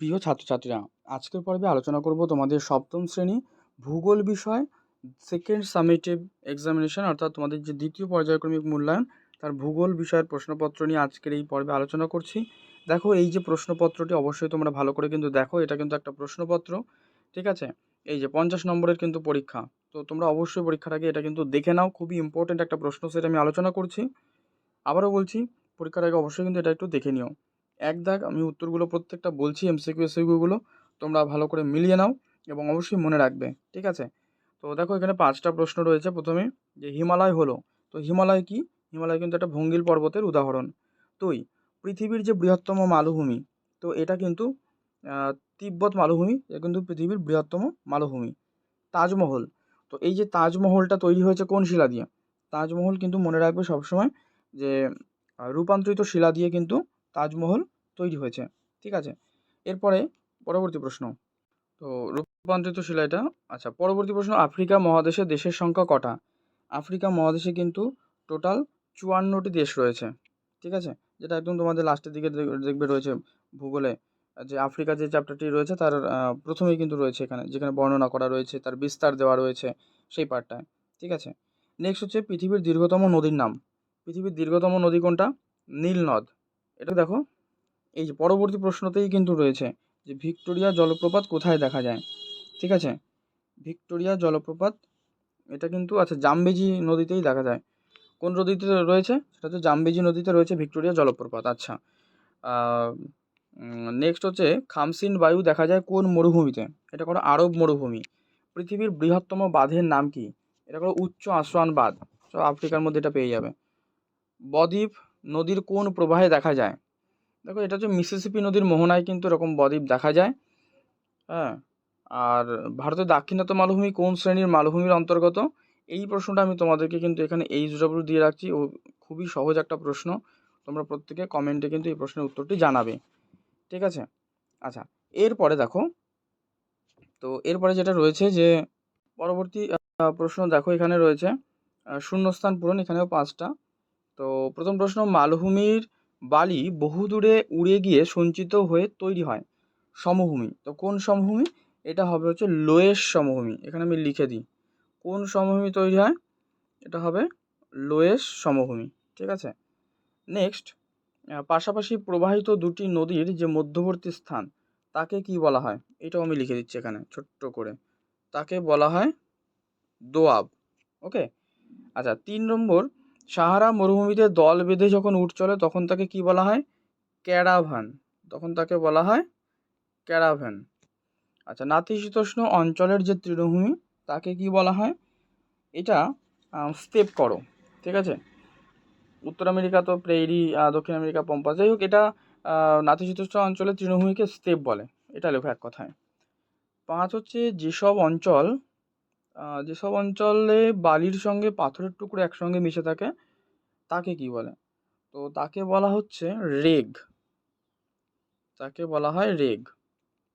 প্রিয় ছাত্রছাত্রীরা, আজকের পর্বে আলোচনা করব তোমাদের সপ্তম শ্রেণি ভূগোল বিষয় সেকেন্ড সামেটিভ এক্সামিনেশন অর্থাৎ তোমাদের যে দ্বিতীয় পর্যায়ক্রমিক মূল্যায়ন, তার ভূগোল বিষয়ের প্রশ্নপত্র নিয়ে আজকের এই পর্বে আলোচনা করছি। দেখো, এই যে প্রশ্নপত্রটি অবশ্যই তোমরা ভালো করে কিন্তু দেখো, এটা কিন্তু একটা প্রশ্নপত্র, ঠিক আছে? এই যে পঞ্চাশ নম্বরের কিন্তু পরীক্ষা, তো তোমরা অবশ্যই পরীক্ষার আগে এটা কিন্তু দেখে নাও, খুবই ইম্পর্টেন্ট একটা প্রশ্ন সেটা আমি আলোচনা করছি। আবারও বলছি, পরীক্ষার আগে অবশ্যই কিন্তু এটা একটু দেখে নিও। এক দাগ, আমি উত্তরগুলো প্রত্যেকটা বলছি এমসিকিউ এসিকিউগুলো তোমরা ভালো করে মিলিয়ে নাও এবং অবশ্যই মনে রাখবে, ঠিক আছে? তো দেখো, এখানে পাঁচটা প্রশ্ন রয়েছে প্রথমে, যে হিমালয় হলো। তো হিমালয় কি? হিমালয় কিন্তু একটা ভঙ্গিল পর্বতের উদাহরণ। তুই পৃথিবীর যে বৃহত্তম মালভূমি, তো এটা কিন্তু তিব্বত মালভূমি, এটা কিন্তু পৃথিবীর বৃহত্তম মালভূমি, তাজমহল। তো এই যে তাজমহলটা তৈরি হয়েছে কোন শিলা দিয়ে? তাজমহল কিন্তু মনে রাখবে সবসময় যে রূপান্তরিত শিলা দিয়ে কিন্তু তাজমহল তৈরি হয়েছে, ঠিক আছে? এরপরে পরবর্তী প্রশ্ন। তো রূপান্তরিত শিলা এটা আচ্ছা পরবর্তী প্রশ্ন, আফ্রিকা মহাদেশে দেশের সংখ্যা কটা? আফ্রিকা মহাদেশে কিন্তু টোটাল চুয়ান্নটি দেশ রয়েছে, ঠিক আছে? যেটা একদম তোমাদের লাস্টের দিকে দেখবে রয়েছে ভূগোলে, যে আফ্রিকা যে চ্যাপ্টারটি রয়েছে তার প্রথমেই কিন্তু রয়েছে এখানে, যেখানে বর্ণনা করা রয়েছে, তার বিস্তার দেওয়া রয়েছে সেই পার্টটায় ঠিক আছে? নেক্সট হচ্ছে পৃথিবীর দীর্ঘতম নদীর নাম। পৃথিবীর দীর্ঘতম নদী কোনটা? নীল নদ। এটা দেখো এই যে পরবর্তী প্রশ্নতেই কিন্তু রয়েছে যে ভিক্টোরিয়া জলপ্রপাত কোথায় দেখা যায়? ঠিক আছে? ভিক্টোরিয়া জলপ্রপাত, এটা কিন্তু আচ্ছা জামবেজি নদীতেই দেখা যায়। কোন নদীতে রয়েছে? সেটা হচ্ছে জামবেজি নদীতে রয়েছে ভিক্টোরিয়া জলপ্রপাত। আচ্ছা নেক্সট হচ্ছে খামসিন বায়ু দেখা যায় কোন মরুভূমিতে? এটা কোনো আরব মরুভূমি। পৃথিবীর বৃহত্তম বাঁধের নাম কি? এটা কোনো উচ্চ আশ্রয়ণ বাঁধ। সব আফ্রিকার মধ্যে এটা পেয়ে যাবে। বদ্বীপ নদীর কোন প্রবাহে দেখা যায়? দেখো, এটা হচ্ছে মিসিসিপি নদীর মোহনায় কিন্তু এরকম বদ্বীপ দেখা যায়। হ্যাঁ আর ভারতের দাক্ষিণাত্য মালভূমি কোন শ্রেণির মালভূমির অন্তর্গত? এই প্রশ্নটা আমি তোমাদেরকে কিন্তু এখানে এইচ ডব্লিউ দিয়ে রাখছি ও খুবই সহজ একটা প্রশ্ন। তোমরা প্রত্যেকে কমেন্টে কিন্তু এই প্রশ্নের উত্তরটি জানাবে। ঠিক আছে? আচ্ছা এরপরে দেখো, তো এরপরে যেটা রয়েছে যে পরবর্তী প্রশ্ন দেখো এখানে রয়েছে শূন্যস্থান পূরণ এখানেও পাঁচটা। তো প্রথম প্রশ্ন, মালভূমির বালি বহুদূরে উড়ে গিয়ে সঞ্চিত হয়ে তৈরি হয়। সমভূমি। তো কোন সমভূমি? এটা হবে হচ্ছে লোয়েস সমভূমি। এখানে আমি লিখে দিই। কোন সমভূমি তৈরি হয়? এটা হবে লোয়েস সমভূমি। ঠিক আছে? নেক্সট পাশাপাশি প্রবাহিত দুটি নদীর যে মধ্যবর্তী স্থান, তাকে কি বলা হয়? এটাও আমি লিখে দিচ্ছি এখানে, ছোট্ট করে। তাকে বলা হয় দোয়াব। ওকে আচ্ছা তিন নম্বর সাহারা মরুভূমিতে দল বেঁধে যখন উঠ চলে, তখন তাকে কি বলা হয়? ক্যারাভান। তখন তাকে বলা হয় ক্যারাভ্যান আচ্ছা নাতিশীতোষ্ণ অঞ্চলের যে তৃণভূমি, তাকে কি বলা হয়? এটা স্টেপ করো, ঠিক আছে? উত্তর আমেরিকা তো প্রেরি দক্ষিণ আমেরিকা পম্পা। যাই হোক, এটা নাতিশীতোষ্ণ অঞ্চলের তৃণভূমিকে স্টেপ বলে। এটা লেখো এক কথায়। পাঁচ হচ্ছে, যেসব অঞ্চল যেসব অঞ্চলে বালির সঙ্গে পাথরের টুকরো একসঙ্গে মিশে থাকে, তাকে কি বলে? তো তাকে বলা হচ্ছে রেগ। তাকে বলা হয় রেগ,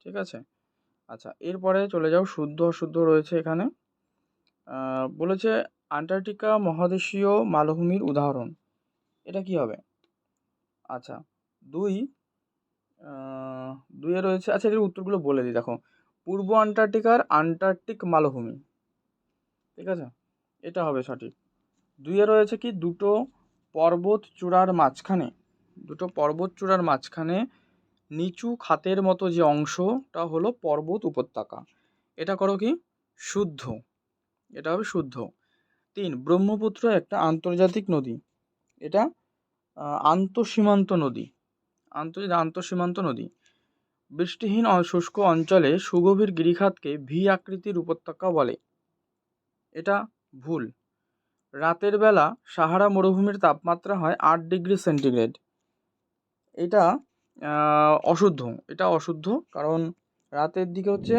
ঠিক আছে? আচ্ছা এরপরে চলে যাও, শুদ্ধ অশুদ্ধ রয়েছে এখানে। বলেছে আন্টার্কটিকা মহাদেশীয় মালভূমির উদাহরণ। এটা কি হবে? আচ্ছা দুই দুইয়ে রয়েছে আচ্ছা এর উত্তরগুলো বলে দিই, দেখো। পূর্ব আন্টার্কটিকার আন্টার্কটিক মালভূমি। ঠিক আছে? এটা হবে সঠিক। দুইয়ে রয়েছে কি? দুটো পর্বত চূড়ার মাঝখানে। দুটো পর্বত চূড়ার মাঝখানে নিচু খাতের মতো যে অংশটা হলো পর্বত উপত্যকা। এটা করো কি? শুদ্ধ। এটা হবে শুদ্ধ। তিন, ব্রহ্মপুত্র একটা আন্তর্জাতিক নদী। এটা আন্তঃসীমান্ত নদী। আন্ত আন্তঃসীমান্ত নদী। বৃষ্টিহীন শুষ্ক অঞ্চলে সুগভীর গিরিখাতকে ভি আকৃতির উপত্যকা বলে। এটা ভুল। রাতের বেলা সাহারা মরুভূমির তাপমাত্রা হয় আট ডিগ্রি সেন্টিগ্রেড। এটা অশুদ্ধ এটা অশুদ্ধ কারণ রাতের দিকে হচ্ছে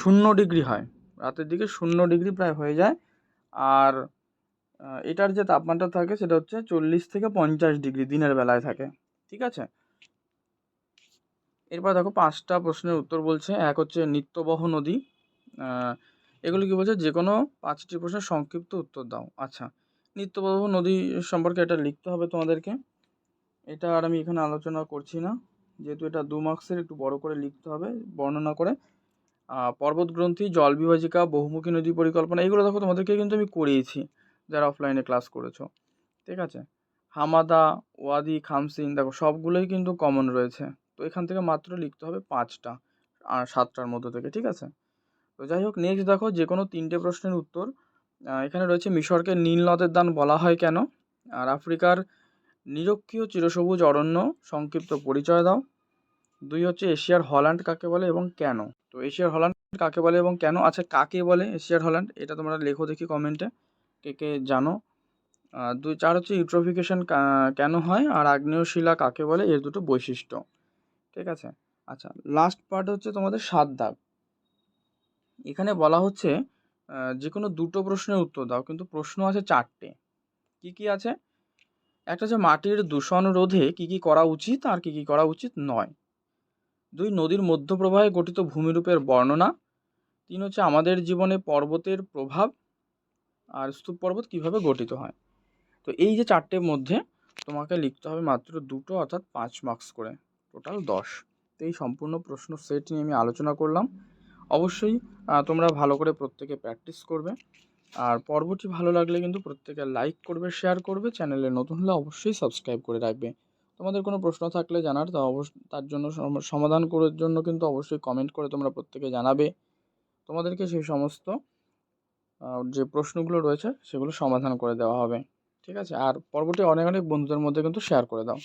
শূন্য ডিগ্রি হয়। রাতের দিকে শূন্য ডিগ্রি প্রায় হয়ে যায় আর এটার যে তাপমাত্রা থাকে সেটা হচ্ছে চল্লিশ থেকে পঞ্চাশ ডিগ্রি দিনের বেলায় থাকে। ঠিক আছে? এরপর দেখো পাঁচটা প্রশ্নের উত্তর বলছে, এক হচ্ছে নিত্যবহ নদী এগুলো কী বলছে? যে কোনো পাঁচটি প্রশ্নের সংক্ষিপ্ত উত্তর দাও। আচ্ছা নিত্যবহ নদী সম্পর্কে এটা লিখতে হবে তোমাদেরকে। এটা আর আমি এখানে আলোচনা করছি না। যেহেতু এটা দু মার্কসের একটু বড় করে লিখতে হবে, বর্ণনা করে। পর্বত গ্রন্থি, জল বিভাজিকা, বহুমুখী নদী পরিকল্পনা, এগুলো দেখো তোমাদেরকে কিন্তু আমি করিয়েছি, যারা অফলাইনে ক্লাস করেছ। ঠিক আছে? হামাদা, ওয়াদি, খামসিন, দেখো সবগুলোই কিন্তু কমন রয়েছে। তো এখান থেকে মাত্র লিখতে হবে পাঁচটা, আর সাতটার মধ্যে থেকে, ঠিক আছে? তো যাই হোক নেক্সট দেখো যে কোনো তিনটে প্রশ্নের উত্তর। এখানে রয়েছে মিশরকে নীল নদের দান বলা হয় কেন? আর আফ্রিকার নিরক্ষীয় চিরসবুজ অরণ্য সংক্ষিপ্ত পরিচয় দাও। দুই হচ্ছে এশিয়ার হল্যান্ড কাকে বলে এবং কেন? তো এশিয়ার হল্যান্ড কাকে বলে এবং কেন? আচ্ছা কাকে বলে এশিয়ার হল্যান্ড? এটা তোমরা লেখো দেখি কমেন্টে কে কে জানো? দুই, চার হচ্ছে ইউট্রোফিকেশন কেন হয়? আর আগ্নেয় শিলা কাকে বলে? এর দুটো বৈশিষ্ট্য। ঠিক আছে? আচ্ছা লাস্ট পার্ট হচ্ছে তোমাদের সাত দাগ। এখানে বলা হচ্ছে যে কোনো দুটো প্রশ্নের উত্তর দাও, কিন্তু প্রশ্ন আছে চারটে। কি কি আছে? একটা হচ্ছে মাটির দূষণ রোধে কি কি করা উচিত আর কি কি করা উচিত নয়। দুই, নদীর মধ্যপ্রবাহে গঠিত ভূমিরূপের বর্ণনা। তিন হচ্ছে আমাদের জীবনে পর্বতের প্রভাব আর স্তূপ পর্বত কীভাবে গঠিত হয়। তো এই যে চারটের মধ্যে তোমাকে লিখতে হবে মাত্র দুটো অর্থাৎ পাঁচ মার্কস করে টোটাল দশ। তো এই সম্পূর্ণ প্রশ্ন সেট নিয়ে আমি আলোচনা করলাম। অবশ্যই তোমরা ভালো করে প্রত্যেকে প্র্যাকটিস করবে। আর পর্বটি ভালো লাগলে কিন্তু প্রত্যেকে লাইক করবে শেয়ার করবে চ্যানেলে নতুন হলে অবশ্যই সাবস্ক্রাইব করে রাখবে। তোমাদের কোনো প্রশ্ন থাকলে জানার, তা অবশ্য তার জন্য সম- সমাধান করার জন্য কিন্তু অবশ্যই কমেন্ট করে তোমরা প্রত্যেকে জানাবে। তোমাদেরকে সেই সমস্ত যে প্রশ্নগুলো রয়েছে, সেগুলো সমাধান করে দেওয়া হবে। ঠিক আছে? আর পর্বটি অনেক অনেক বন্ধুদের মধ্যে কিন্তু শেয়ার করে দাও।